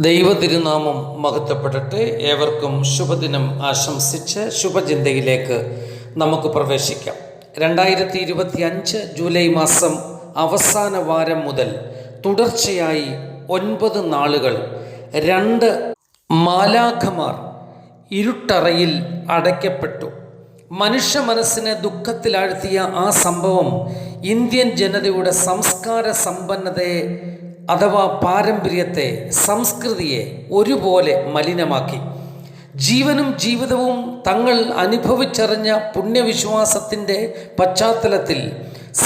ദൈവ തിരുനാമം മഹത്വപ്പെടട്ടെ. ഏവർക്കും ശുഭദിനം ആശംസിച്ച് ശുഭചിന്തയിലേക്ക് നമുക്ക് പ്രവേശിക്കാം. രണ്ടായിരത്തി ഇരുപത്തി അഞ്ച് ജൂലൈ മാസം അവസാന വാരം മുതൽ തുടർച്ചയായി ഒൻപത് നാളുകൾ രണ്ട് മാലാഖമാർ ഇരുട്ടറയിൽ അടയ്ക്കപ്പെട്ടു. മനുഷ്യ മനസ്സിനെ ദുഃഖത്തിലാഴ്ത്തിയ ആ സംഭവം ഇന്ത്യൻ ജനതയുടെ സംസ്കാര സമ്പന്നതയെ അഥവാ പാരമ്പര്യത്തെ സംസ്കൃതിയെ ഒരുപോലെ മലിനമാക്കി. ജീവനും ജീവിതവും തങ്ങൾ അനുഭവിച്ചറിഞ്ഞ പുണ്യവിശ്വാസത്തിന്റെ പശ്ചാത്തലത്തിൽ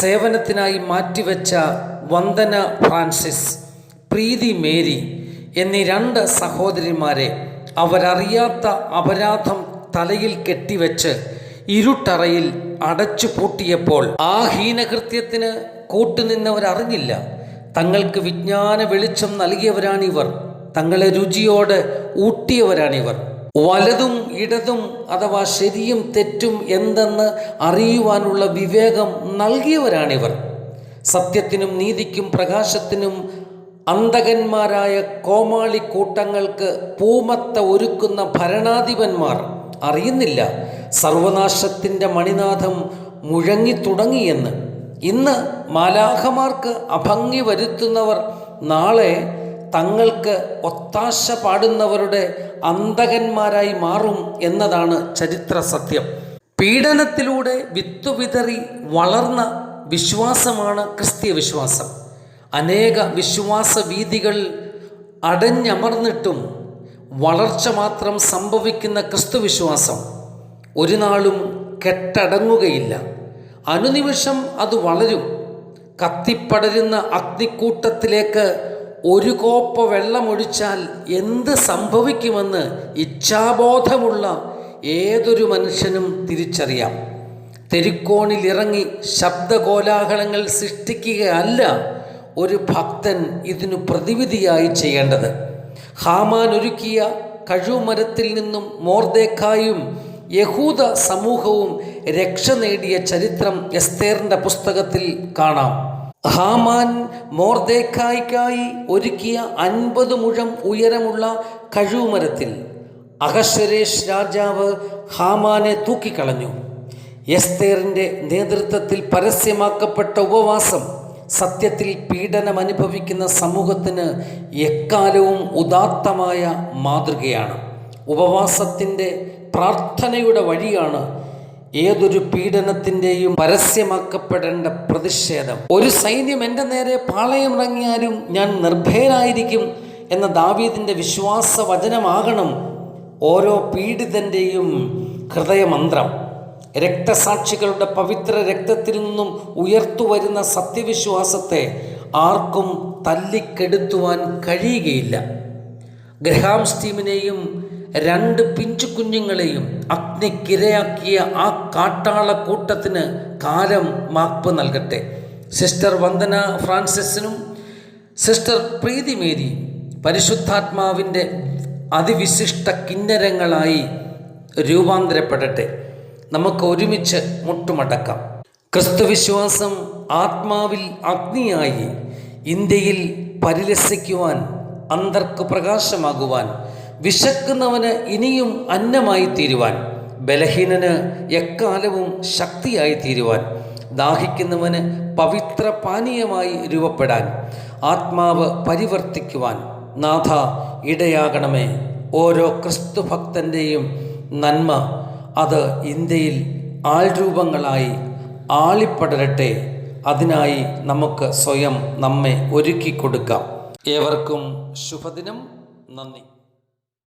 സേവനത്തിനായി മാറ്റിവെച്ച വന്ദന ഫ്രാൻസിസ് പ്രീതി മേരി എന്നീ രണ്ട് സഹോദരിമാരെ അവരറിയാത്ത അപരാധം തലയിൽ കെട്ടിവെച്ച് ഇരുട്ടറയിൽ അടച്ചു പൂട്ടിയപ്പോൾ ആ ഹീനകൃത്യത്തിന് കൂട്ടുനിന്നവരറിഞ്ഞില്ല. തങ്ങൾക്ക് വിജ്ഞാന വെളിച്ചം നൽകിയവരാണിവർ. തങ്ങളെ രുചിയോടെ ഊട്ടിയവരാണിവർ. വലതും ഇടതും അഥവാ ശരിയും തെറ്റും എന്തെന്ന് അറിയുവാനുള്ള വിവേകം നൽകിയവരാണിവർ. സത്യത്തിനും നീതിക്കും പ്രകാശത്തിനും അന്തകന്മാരായ കോമാളി കൂട്ടങ്ങൾക്ക് പൂമത്ത ഒരുക്കുന്ന ഭരണാധിപന്മാർ. അറിയുന്നില്ല. സർവനാശത്തിന്റെ മണിനാഥം മുഴങ്ങി തുടങ്ങിയെന്ന്. ഇന്ന് മാലാഖമാർക്ക് അഭംഗി വരുത്തുന്നവർ നാളെ തങ്ങൾക്ക് ഒത്താശ പാടുന്നവരുടെ അന്തകന്മാരായി മാറും എന്നതാണ് ചരിത്ര സത്യം പീഡനത്തിലൂടെ വിത്തുവിതറി വളർന്ന വിശ്വാസമാണ് ക്രിസ്തീയ വിശ്വാസം. അനേക വിശ്വാസ വീതികൾ അടഞ്ഞമർന്നിട്ടും വളർച്ച മാത്രം സംഭവിക്കുന്ന ക്രിസ്തുവിശ്വാസം ഒരു നാളും കെട്ടടങ്ങുകയില്ല. അനുനിമിഷം അത് വളരും. കത്തിപ്പടരുന്ന അഗ്നിക്കൂട്ടത്തിലേക്ക് ഒരു കോപ്പ വെള്ളമൊഴിച്ചാൽ എന്ത് സംഭവിക്കുമെന്ന് ഇച്ഛാബോധമുള്ള ഏതൊരു മനുഷ്യനും തിരിച്ചറിയാം. തെരുക്കോണിലിറങ്ങി ശബ്ദകോലാഹലങ്ങൾ സൃഷ്ടിക്കുകയല്ല ഒരു ഭക്തൻ ഇതിനു പ്രതിവിധിയായി ചെയ്യേണ്ടത്. ഹാമാൻ ഒരുക്കിയ കഴുമരത്തിൽ നിന്നും മോർദേക്കായും യഹൂദ സമൂഹവും രക്ഷ നേടിയ ചരിത്രം എസ്തേറിന്റെ പുസ്തകത്തിൽ കാണാം. ഹാമാൻ മോർദേക്കായ്ക്കായി ഒരുക്കിയ അൻപത് മുഴം ഉയരമുള്ള കഴുമരത്തിൽ അഹശ്വരേഷ് രാജാവ് ഹാമാനെ തൂക്കിക്കളഞ്ഞു. എസ്തേറിന്റെ നേതൃത്വത്തിൽ പരസ്യമാക്കപ്പെട്ട ഉപവാസം സത്യത്തിൽ പീഡനം അനുഭവിക്കുന്ന സമൂഹത്തിന് എക്കാലവും ഉദാത്തമായ മാതൃകയാണ്. ഉപവാസത്തിന്റെ പ്രാർത്ഥനയുടെ വഴിയാണ് ഏതൊരു പീഡനത്തിന്റെയും പരസ്യമാക്കപ്പെടേണ്ട പ്രതിഷേധം. ഒരു സൈന്യം എന്റെ നേരെ പാളയമിറങ്ങിയാലും ഞാൻ നിർഭയനായിരിക്കും എന്ന ദാവീദിന്റെ വിശ്വാസ വചനമാകണം ഓരോ പീഡിതന്റെയും ഹൃദയമന്ത്രം. രക്തസാക്ഷികളുടെ പവിത്ര രക്തത്തിൽ നിന്നും ഉയർത്തുവരുന്ന സത്യവിശ്വാസത്തെ ആർക്കും തല്ലിക്കെടുത്തുവാൻ കഴിയുകയില്ല. ഗ്രഹാം സ്റ്റീമിനെയും രണ്ട് പിഞ്ചു കുഞ്ഞുങ്ങളെയും അഗ്നിക്കിരയാക്കിയ ആ കാട്ടാള കൂട്ടത്തിന് കാലം മാപ്പ് നൽകട്ടെ. സിസ്റ്റർ വന്ദന ഫ്രാൻസിസിനും സിസ്റ്റർ പ്രീതി മേരി പരിശുദ്ധാത്മാവിന്റെ അതിവിശിഷ്ട കിന്നരങ്ങളായി രൂപാന്തരപ്പെടട്ടെ. നമുക്ക് ഒരുമിച്ച് മുട്ടുമടക്കാം. ക്രിസ്തുവിശ്വാസം ആത്മാവിൽ അഗ്നിയായി ഇന്ത്യയിൽ പരിലസിക്കുവാൻ അന്തർക്ക് പ്രകാശമാകുവാൻ വിശക്കുന്നവന് ഇനിയും അന്നമായി തീരുവാൻ ബലഹീനന് എക്കാലവും ശക്തിയായി തീരുവാൻ ദാഹിക്കുന്നവന് പവിത്ര പാനീയമായി രൂപപ്പെടാൻ ആത്മാവ് പരിവർത്തിക്കുവാൻ നാഥ ഇടയാകണമേ. ഓരോ ക്രിസ്തു ക്രിസ്തുഭക്തന്റെയും നന്മ അത് ഇന്ത്യയിൽ ആൾരൂപങ്ങളായി ആളിപ്പടരട്ടെ. അതിനായി നമുക്ക് സ്വയം നമ്മെ ഒരുക്കി കൊടുക്കാം ഏവർക്കും ശുഭദിനം. നന്ദി.